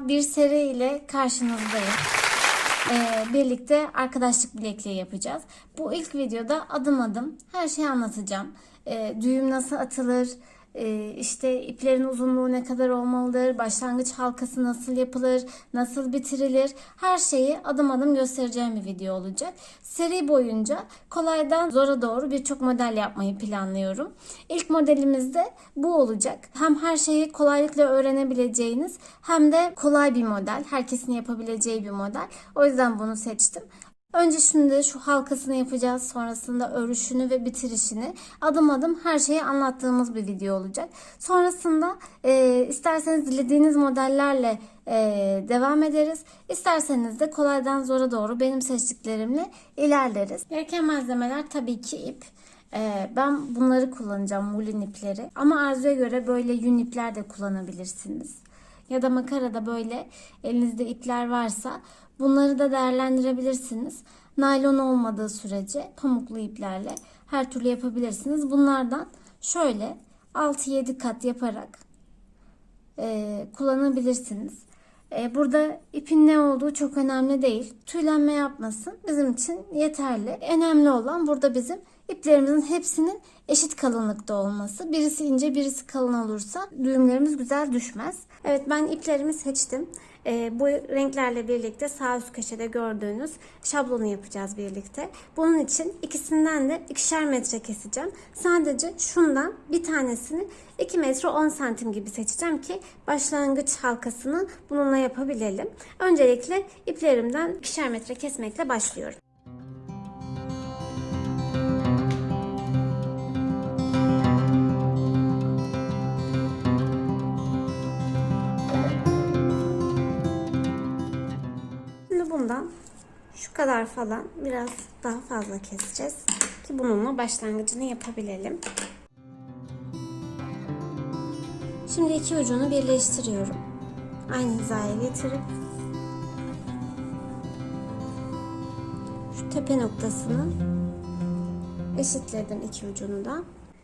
Bir seri ile karşınızdayım. Ee, birlikte arkadaşlık bilekliği yapacağız. Bu ilk videoda adım adım her şeyi anlatacağım. Ee, düğüm nasıl atılır, işte iplerin uzunluğu ne kadar olmalıdır, başlangıç halkası nasıl yapılır, nasıl bitirilir, her şeyi adım adım göstereceğim bir video olacak. Seri boyunca kolaydan zora doğru birçok model yapmayı planlıyorum. İlk modelimiz de bu olacak. Hem her şeyi kolaylıkla öğrenebileceğiniz hem de kolay bir model, herkesin yapabileceği bir model. O yüzden bunu seçtim. Önce şimdi şu halkasını yapacağız. Sonrasında örüşünü ve bitirişini adım adım her şeyi anlattığımız bir video olacak. Sonrasında e, isterseniz dilediğiniz modellerle e, devam ederiz. İsterseniz de kolaydan zora doğru benim seçtiklerimle ilerleriz. Gereken malzemeler tabii ki ip. E, ben bunları kullanacağım mulin ipleri. Ama arzuya göre böyle yün ipler de kullanabilirsiniz. Ya da makarada böyle elinizde ipler varsa bunları da değerlendirebilirsiniz. Naylon olmadığı sürece pamuklu iplerle her türlü yapabilirsiniz. Bunlardan şöyle 6-7 kat yaparak e, kullanabilirsiniz. E, burada ipin ne olduğu çok önemli değil. Tüylenme yapmasın bizim için yeterli. Önemli olan burada bizim iplerimizin hepsinin eşit kalınlıkta olması. Birisi ince birisi kalın olursa düğümlerimiz güzel düşmez. Evet ben iplerimi seçtim. E, bu renklerle birlikte sağ üst köşede gördüğünüz şablonu yapacağız birlikte. Bunun için ikisinden de ikişer metre keseceğim. Sadece şundan bir tanesini 2 metre 10 santim gibi seçeceğim ki başlangıç halkasını bununla yapabilelim. Öncelikle iplerimden ikişer metre kesmekle başlıyorum. Kadar falan biraz daha fazla keseceğiz ki bununla başlangıcını yapabilelim. Şimdi iki ucunu birleştiriyorum. Aynı hizaya getirip şu tepe noktasını eşitledim iki ucunu da.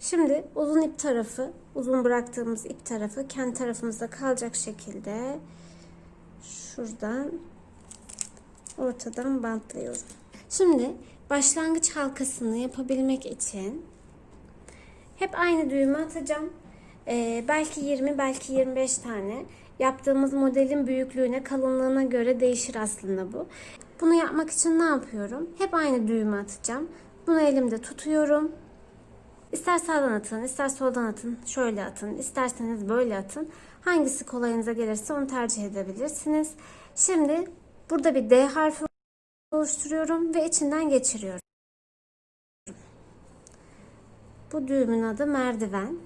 Şimdi uzun ip tarafı, uzun bıraktığımız ip tarafı kendi tarafımızda kalacak şekilde şuradan ortadan bantlıyorum. Şimdi başlangıç halkasını yapabilmek için hep aynı düğümü atacağım. Ee, belki 20 belki 25 tane. Yaptığımız modelin büyüklüğüne kalınlığına göre değişir aslında bu. Bunu yapmak için ne yapıyorum? Hep aynı düğümü atacağım. Bunu elimde tutuyorum. İster sağdan atın, ister soldan atın, şöyle atın, isterseniz böyle atın. Hangisi kolayınıza gelirse onu tercih edebilirsiniz. Şimdi burada bir D harfi oluşturuyorum ve içinden geçiriyorum. Bu düğümün adı merdiven.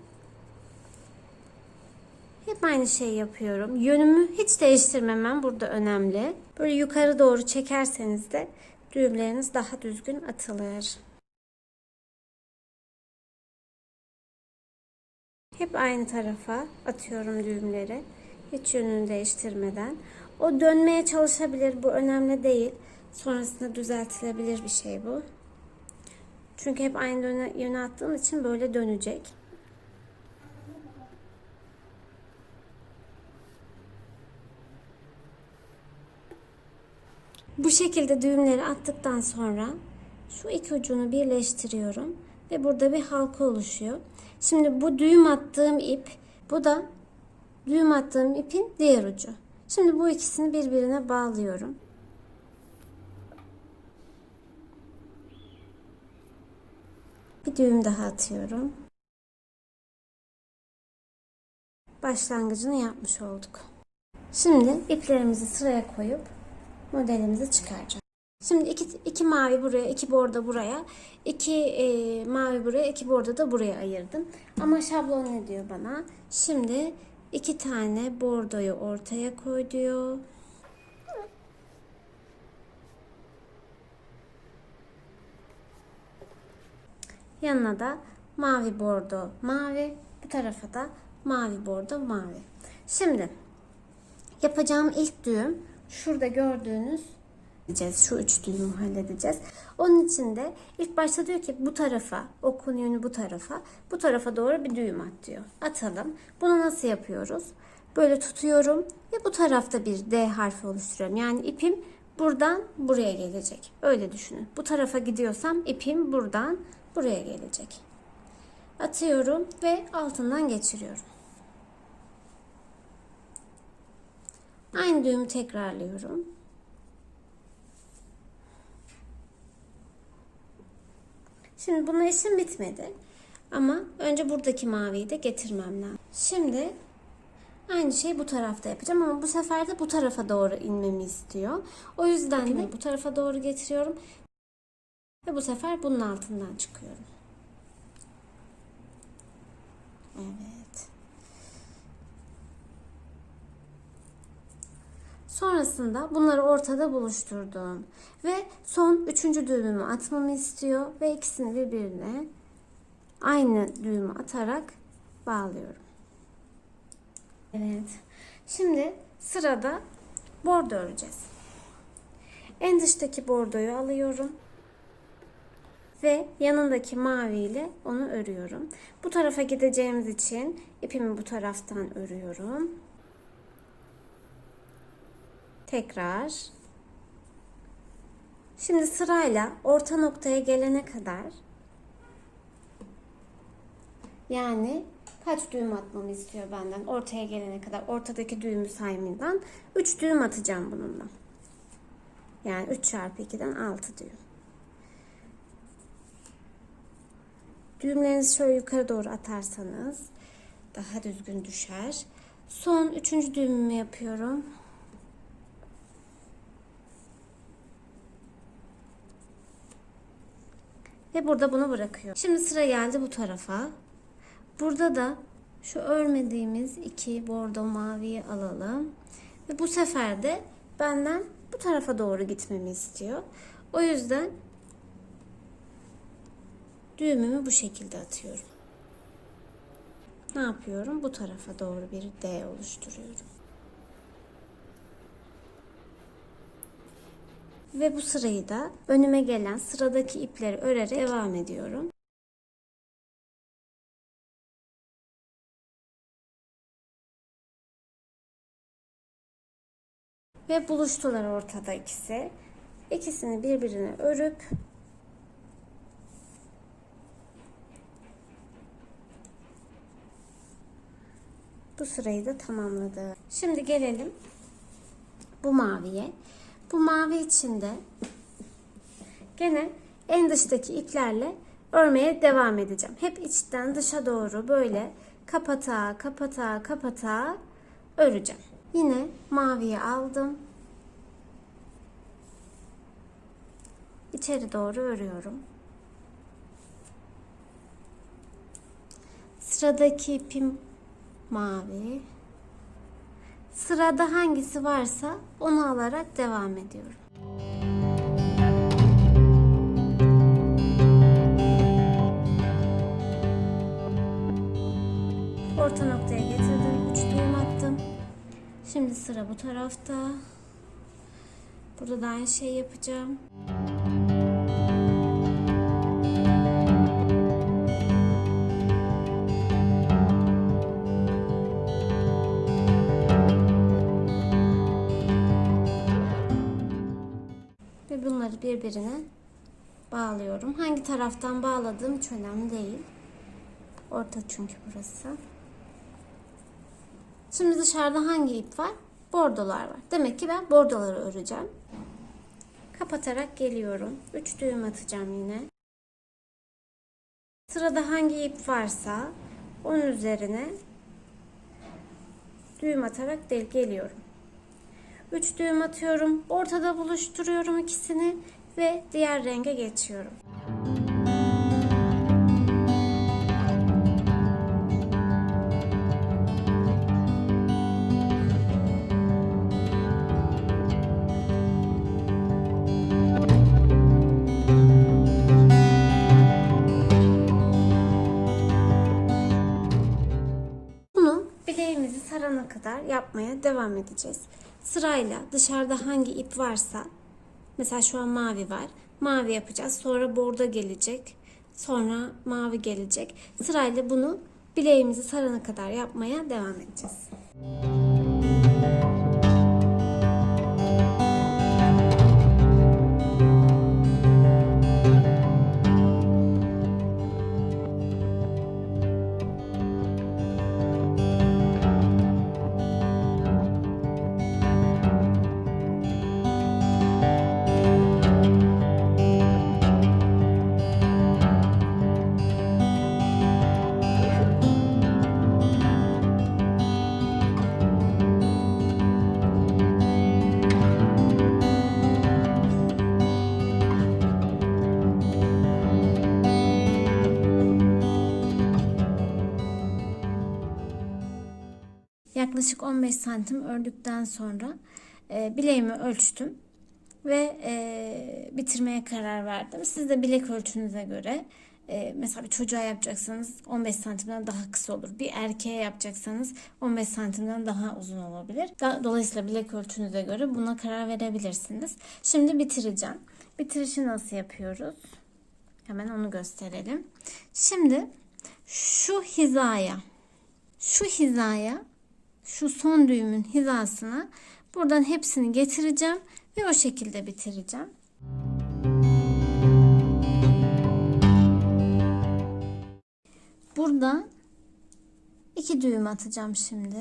Hep aynı şeyi yapıyorum. Yönümü hiç değiştirmemem burada önemli. Böyle yukarı doğru çekerseniz de düğümleriniz daha düzgün atılır. Hep aynı tarafa atıyorum düğümleri. Hiç yönünü değiştirmeden. O dönmeye çalışabilir. Bu önemli değil. Sonrasında düzeltilebilir bir şey bu. Çünkü hep aynı yöne, attığım için böyle dönecek. Bu şekilde düğümleri attıktan sonra şu iki ucunu birleştiriyorum ve burada bir halka oluşuyor. Şimdi bu düğüm attığım ip, bu da düğüm attığım ipin diğer ucu. Şimdi bu ikisini birbirine bağlıyorum. Bir düğüm daha atıyorum. Başlangıcını yapmış olduk. Şimdi iplerimizi sıraya koyup modelimizi çıkaracağız. Şimdi iki, iki mavi buraya, iki bordo buraya, iki e, mavi buraya, iki bordo da buraya ayırdım. Ama şablon ne diyor bana? Şimdi iki tane bordoyu ortaya koy diyor. Yanına da mavi bordo mavi, bu tarafa da mavi bordo mavi. Şimdi yapacağım ilk düğüm şurada gördüğünüz halledeceğiz. Şu üç düğümü halledeceğiz. Onun için de ilk başta diyor ki bu tarafa, okun yönü bu tarafa, bu tarafa doğru bir düğüm at diyor. Atalım. Bunu nasıl yapıyoruz? böyle tutuyorum ve bu tarafta bir D harfi oluşturuyorum. Yani ipim buradan buraya gelecek. Öyle düşünün. Bu tarafa gidiyorsam ipim buradan buraya gelecek. Atıyorum ve altından geçiriyorum. Aynı düğümü tekrarlıyorum. Şimdi bunun işim bitmedi. Ama önce buradaki maviyi de getirmem lazım. Şimdi aynı şeyi bu tarafta yapacağım ama bu sefer de bu tarafa doğru inmemi istiyor. O yüzden de bu tarafa doğru getiriyorum. Ve bu sefer bunun altından çıkıyorum. Evet. Sonrasında bunları ortada buluşturdum. Ve son üçüncü düğümümü atmamı istiyor. Ve ikisini birbirine aynı düğümü atarak bağlıyorum. Evet. Şimdi sırada bordo öreceğiz. En dıştaki bordoyu alıyorum. Ve yanındaki mavi ile onu örüyorum. Bu tarafa gideceğimiz için ipimi bu taraftan örüyorum. Tekrar. Şimdi sırayla orta noktaya gelene kadar yani kaç düğüm atmamı istiyor benden ortaya gelene kadar ortadaki düğümü saymadan 3 düğüm atacağım bununla. Yani 3 çarpı 2'den 6 düğüm. Düğümlerinizi şöyle yukarı doğru atarsanız daha düzgün düşer. Son üçüncü düğümümü yapıyorum. Ve burada bunu bırakıyorum. Şimdi sıra geldi bu tarafa. Burada da şu örmediğimiz iki bordo maviyi alalım. Ve bu sefer de benden bu tarafa doğru gitmemi istiyor. O yüzden düğümümü bu şekilde atıyorum. Ne yapıyorum? Bu tarafa doğru bir D oluşturuyorum. Ve bu sırayı da önüme gelen sıradaki ipleri örerek devam ediyorum. Ve buluştular ortada ikisi. İkisini birbirine örüp bu sırayı da tamamladı. Şimdi gelelim bu maviye. Bu mavi içinde gene en dıştaki iplerle örmeye devam edeceğim. Hep içten dışa doğru böyle kapata kapata kapata öreceğim. Yine maviyi aldım. İçeri doğru örüyorum. Sıradaki ipim mavi. Sırada hangisi varsa onu alarak devam ediyorum. Orta noktaya getirdim. Üç düğüm attım. Şimdi sıra bu tarafta. Burada da aynı şey yapacağım. Birbirine bağlıyorum. Hangi taraftan bağladığım hiç önemli değil. Orta çünkü burası. Şimdi dışarıda hangi ip var? Bordolar var. Demek ki ben bordoları öreceğim. Kapatarak geliyorum. 3 düğüm atacağım yine. Sırada hangi ip varsa onun üzerine düğüm atarak del geliyorum. 3 düğüm atıyorum. Ortada buluşturuyorum ikisini ve diğer renge geçiyorum. Bileğimizi sarana kadar yapmaya devam edeceğiz. Sırayla dışarıda hangi ip varsa mesela şu an mavi var. Mavi yapacağız. Sonra bordo gelecek. Sonra mavi gelecek. Sırayla bunu bileğimizi sarana kadar yapmaya devam edeceğiz. Yaklaşık 15 santim ördükten sonra e, bileğimi ölçtüm ve e, bitirmeye karar verdim. Siz de bilek ölçünüze göre e, mesela bir çocuğa yapacaksanız 15 santimden daha kısa olur. Bir erkeğe yapacaksanız 15 santimden daha uzun olabilir. Dolayısıyla bilek ölçünüze göre buna karar verebilirsiniz. Şimdi bitireceğim. Bitirişi nasıl yapıyoruz? Hemen onu gösterelim. Şimdi şu hizaya, şu hizaya, şu son düğümün hizasına buradan hepsini getireceğim ve o şekilde bitireceğim. Burada iki düğüm atacağım şimdi.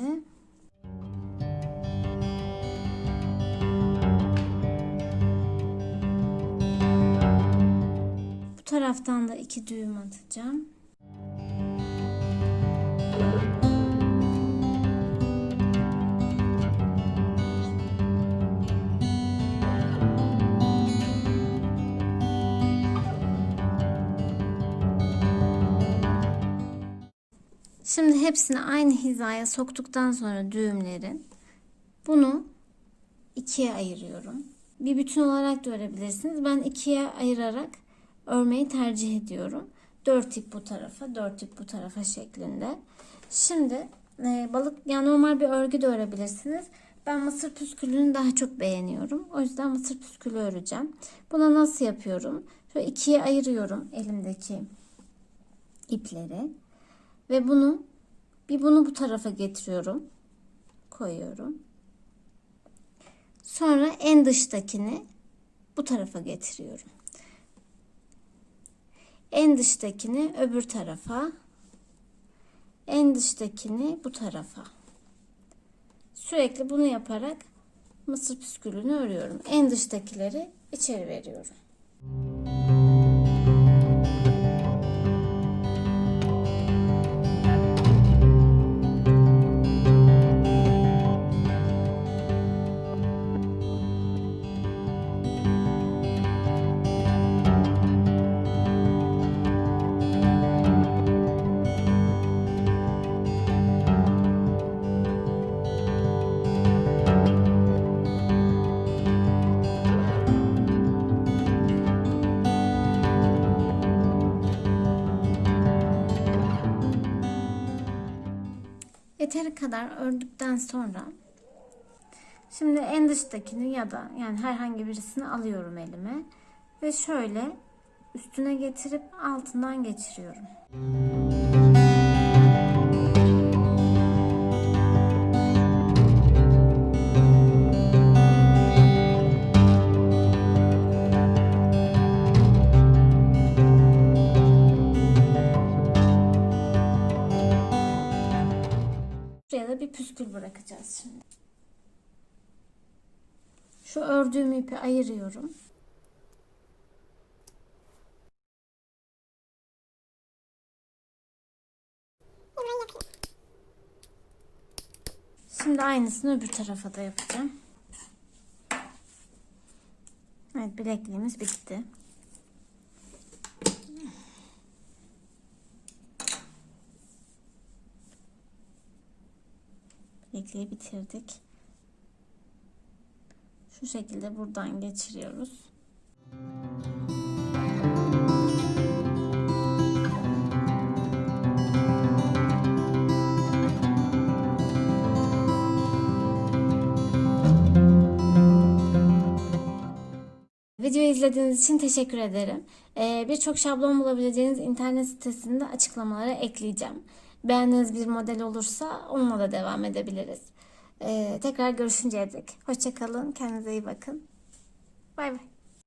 Bu taraftan da iki düğüm atacağım. Şimdi hepsini aynı hizaya soktuktan sonra düğümlerin bunu ikiye ayırıyorum. Bir bütün olarak da örebilirsiniz. Ben ikiye ayırarak örmeyi tercih ediyorum. Dört ip bu tarafa, dört ip bu tarafa şeklinde. Şimdi e, balık yani normal bir örgü de örebilirsiniz. Ben mısır püskülünü daha çok beğeniyorum. O yüzden mısır püskülü öreceğim. Buna nasıl yapıyorum? Şöyle ikiye ayırıyorum elimdeki ipleri. Ve bunu bir bunu bu tarafa getiriyorum. Koyuyorum. Sonra en dıştakini bu tarafa getiriyorum. En dıştakini öbür tarafa. En dıştakini bu tarafa. Sürekli bunu yaparak mısır püskülünü örüyorum. En dıştakileri içeri veriyorum. Kadar ördükten sonra şimdi en dıştakini ya da yani herhangi birisini alıyorum elime ve şöyle üstüne getirip altından geçiriyorum. Buraya da bir püskül bırakacağız şimdi. Şu ördüğüm ipi ayırıyorum. Şimdi aynısını öbür tarafa da yapacağım. Evet bilekliğimiz bitti. Bilekliği bitirdik. Şu şekilde buradan geçiriyoruz. Videoyu izlediğiniz için teşekkür ederim. Ee, Birçok şablon bulabileceğiniz internet sitesinde açıklamalara ekleyeceğim. Beğendiğiniz bir model olursa onunla da devam edebiliriz. Ee, tekrar görüşünceye dek. Hoşçakalın. Kendinize iyi bakın. Bay bay.